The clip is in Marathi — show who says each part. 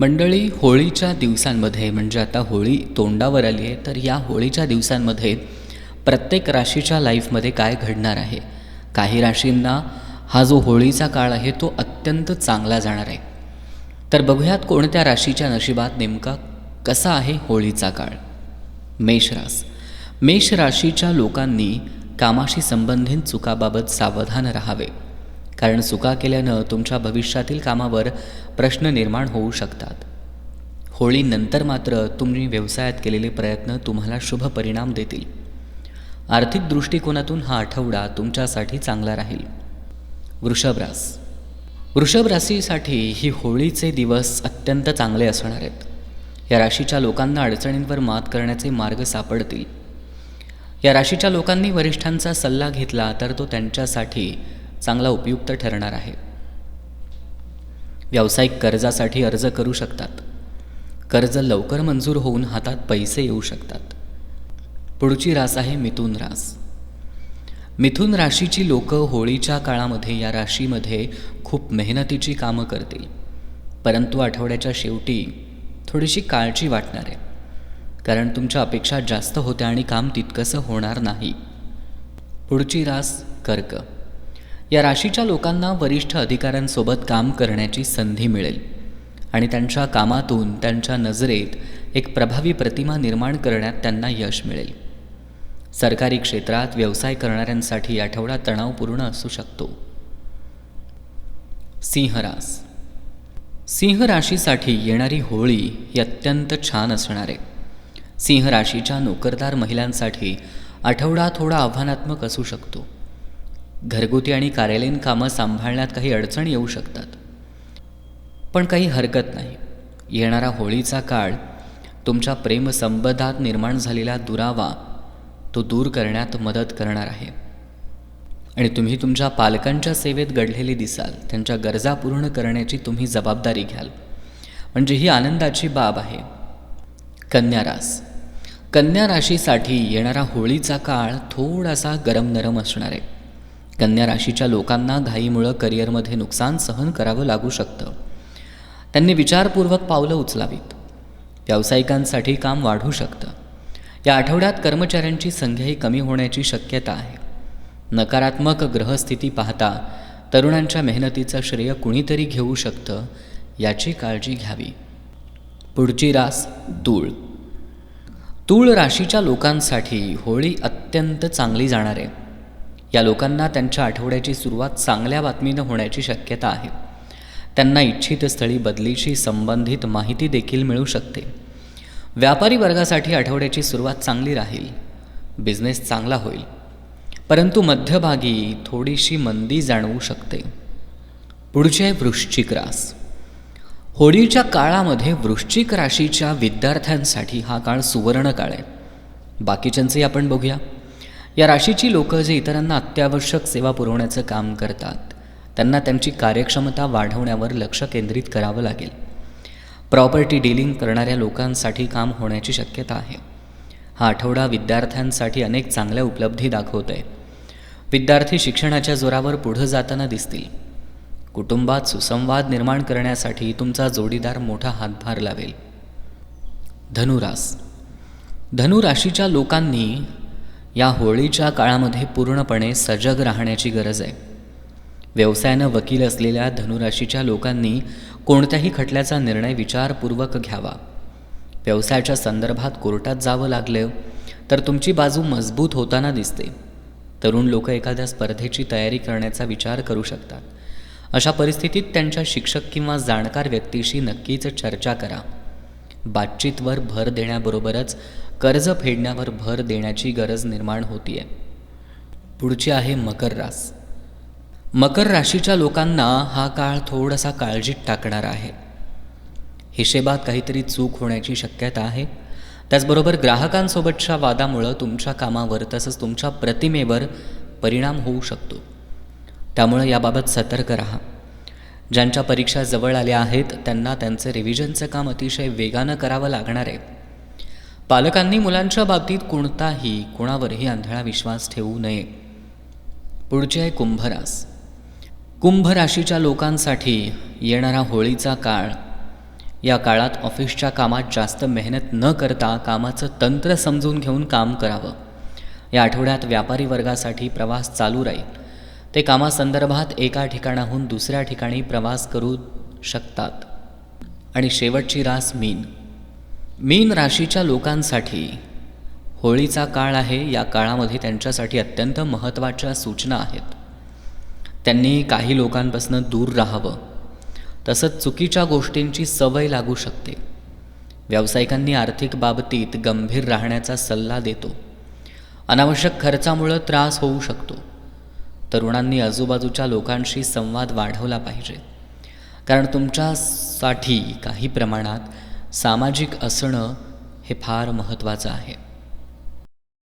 Speaker 1: मंडळी होळीच्या दिवसांमध्ये म्हणजे आता होळी तोंडावर आली आहे तर या होळीच्या दिवसांमध्ये प्रत्येक राशीच्या लाईफमध्ये काय घडणार आहे? काही राशींना हा जो होळीचा काळ आहे तो अत्यंत चांगला जाणार आहे. तर बघूयात कोणत्या राशीच्या नशिबात नेमका कसा आहे होळीचा काळ? मेषरास मेष राशीच्या लोकांनी कामाशी संबंधित चुकाबाबत सावधान राहावे. कारण चुका केल्यानं तुमच्या भविष्यातील कामावर प्रश्न निर्माण होऊ शकतात. होळीनंतर मात्र तुम्ही व्यवसायात केलेले प्रयत्न तुम्हाला शुभ परिणाम देतील. आर्थिक दृष्टिकोनातून हा आठवडा तुमच्यासाठी चांगला राहील. वृषभरास वृषभराशीसाठी वृषभ राशीसाठी ही होळीचे दिवस अत्यंत चांगले असणार आहेत. या राशीच्या लोकांना अडचणींवर मात करण्याचे मार्ग सापडतील. या राशीच्या लोकांनी वरिष्ठांचा सल्ला घेतला तर तो त्यांच्यासाठी चांगला उपयुक्त ठरणार आहे. व्यावसायिक कर्जासाठी अर्ज करू शकतात. कर्ज लवकर मंजूर होऊन हातात पैसे येऊ शकतात. पुढची रास आहे मिथुन रास. मिथुन राशीची लोकं होळीच्या काळामध्ये या राशीमध्ये खूप मेहनतीची कामं करतील. परंतु आठवड्याच्या शेवटी थोडीशी काळजी वाटणार आहे. कारण तुमच्या अपेक्षा जास्त होत्या आणि काम तितकंसं होणार नाही. पुढची रास कर्क. या राशीच्या लोकांना वरिष्ठ अधिकाऱ्यांसोबत काम करण्याची संधी मिळेल. आणि त्यांच्या कामातून त्यांच्या नजरेत एक प्रभावी प्रतिमा निर्माण करण्यात त्यांना यश मिळेल. सरकारी क्षेत्रात व्यवसाय करणाऱ्यांसाठी आठवडा तणावपूर्ण असू शकतो. सिंहरास सिंह राशीसाठी येणारी होळी ही अत्यंत छान असणार आहे. सिंह राशीच्या नोकरदार महिलांसाठी आठवडा थोडा आव्हानात्मक असू शकतो. घरगुती आणि कार्यालयीन कामं सांभाळण्यात काही अडचण येऊ शकतात. पण काही हरकत नाही. येणारा होळीचा काळ तुमच्या प्रेमसंबंधात निर्माण झालेला दुरावा तो दूर करण्यात मदत करणार आहे. आणि तुम्ही तुमच्या पालकांच्या सेवेत घडलेली दिसाल. त्यांच्या गरजा पूर्ण करण्याची तुम्ही जबाबदारी घ्याल. म्हणजे ही आनंदाची बाब आहे. कन्या रास. कन्या राशीसाठी येणारा होळीचा काळ थोडासा गरम नरम असणार आहे. कन्या राशीच्या लोकांना घाईमुळं करिअरमध्ये नुकसान सहन करावं लागू शकतं. त्यांनी विचारपूर्वक पावलं उचलावीत. व्यावसायिकांसाठी काम वाढू शकतं. या आठवड्यात कर्मचाऱ्यांची संख्याही कमी होण्याची शक्यता आहे. नकारात्मक ग्रहस्थिती पाहता तरुणांच्या मेहनतीचं श्रेय कुणीतरी घेऊ शकतं याची काळजी घ्यावी. पुढची रास तूळ. तूळ राशीच्या लोकांसाठी होळी अत्यंत चांगली जाणार आहे. या लोकांना त्यांच्या आठवड्याची सुरुवात चांगल्या बातमीनं होण्याची शक्यता आहे. त्यांना इच्छित स्थळी बदलीशी संबंधित माहिती देखील मिळू शकते. व्यापारी वर्गासाठी आठवड्याची सुरुवात चांगली राहील. बिझनेस चांगला होईल. परंतु मध्यभागी थोडीशी मंदी जाणवू शकते. पुढचे आहे वृश्चिक रास. होळीच्या काळामध्ये वृश्चिक राशीच्या विद्यार्थ्यांसाठी हा काळ सुवर्ण काळ आहे. बाकीच्यांचंही आपण बघूया. या राशीची लोकं जे इतरांना अत्यावश्यक सेवा पुरवण्याचं काम करतात त्यांना त्यांची कार्यक्षमता वाढवण्यावर लक्ष केंद्रित करावं लागेल. प्रॉपर्टी डीलिंग करणाऱ्या लोकांसाठी काम होण्याची शक्यता आहे. हा आठवडा विद्यार्थ्यांसाठी अनेक चांगल्या उपलब्धी दाखवत आहे विद्यार्थी शिक्षणाच्या जोरावर पुढं जाताना दिसतील. कुटुंबात सुसंवाद निर्माण करण्यासाठी तुमचा जोडीदार मोठा हातभार लावेल. धनुरास. धनुराशीच्या लोकांनी या होळीच्या काळामध्ये पूर्णपणे सजग राहण्याची गरज आहे. व्यवसायानं वकील असलेल्या धनुराशीच्या लोकांनी कोणत्याही खटल्याचा निर्णय विचारपूर्वक घ्यावा. व्यवसायाच्या संदर्भात कोर्टात जावं लागलं तर तुमची बाजू मजबूत होताना दिसते. तरुण लोक एखाद्या स्पर्धेची तयारी करण्याचा विचार करू शकतात. अशा परिस्थितीत त्यांच्या शिक्षक किंवा जाणकार व्यक्तीशी नक्कीच चर्चा करा. बातचीतवर भर देण्याबरोबरच कर्ज फेडण्यावर भर देण्याची गरज निर्माण होतीये. पुढची आहे मकर रास. मकर राशीच्या लोकांना हा काळ थोडासा काळजीत टाकणारा आहे. हिशेबात काहीतरी चूक होण्याची शक्यता आहे. त्याचबरोबर ग्राहकांसोबतच्या वादामुळं तुमच्या कामावर तसंच तुमच्या प्रतिमेवर परिणाम होऊ शकतो. त्यामुळं याबाबत सतर्क राहा. ज्यांच्या परीक्षा जवळ आल्या आहेत त्यांना त्यांचं रिव्हिजनचं काम अतिशय वेगानं करावं लागणार आहे. पालकांनी मुलांच्या बाबतीत कोणताही कोणावरही आंधळा विश्वास ठेवू नये. पुढचे आहे कुंभरास. कुंभ राशीच्या लोकांसाठी येणारा होळीचा काळ. या काळात ऑफिसच्या कामात जास्त मेहनत न करता कामाचं तंत्र समजून घेऊन काम करावं. या आठवड्यात व्यापारी वर्गासाठी प्रवास चालू राहील. ते कामासंदर्भात एका ठिकाणाहून दुसऱ्या ठिकाणी प्रवास करू शकतात. आणि शेवटची रास मीन. मीन राशीच्या लोकांसाठी होळीचा काळ आहे. या काळामध्ये त्यांच्यासाठी अत्यंत महत्त्वाच्या सूचना आहेत. त्यांनी काही लोकांपासून दूर राहावं. तसंच चुकीच्या गोष्टींची सवय लागू शकते. व्यावसायिकांनी आर्थिक बाबतीत गंभीर राहण्याचा सल्ला देतो. अनावश्यक खर्चामुळं त्रास होऊ शकतो. तरुणांनी आजूबाजूच्या लोकांशी संवाद वाढवला पाहिजे. कारण तुमच्यासाठी काही प्रमाणात सामाजिक असणं हे फार महत्त्वाचं आहे.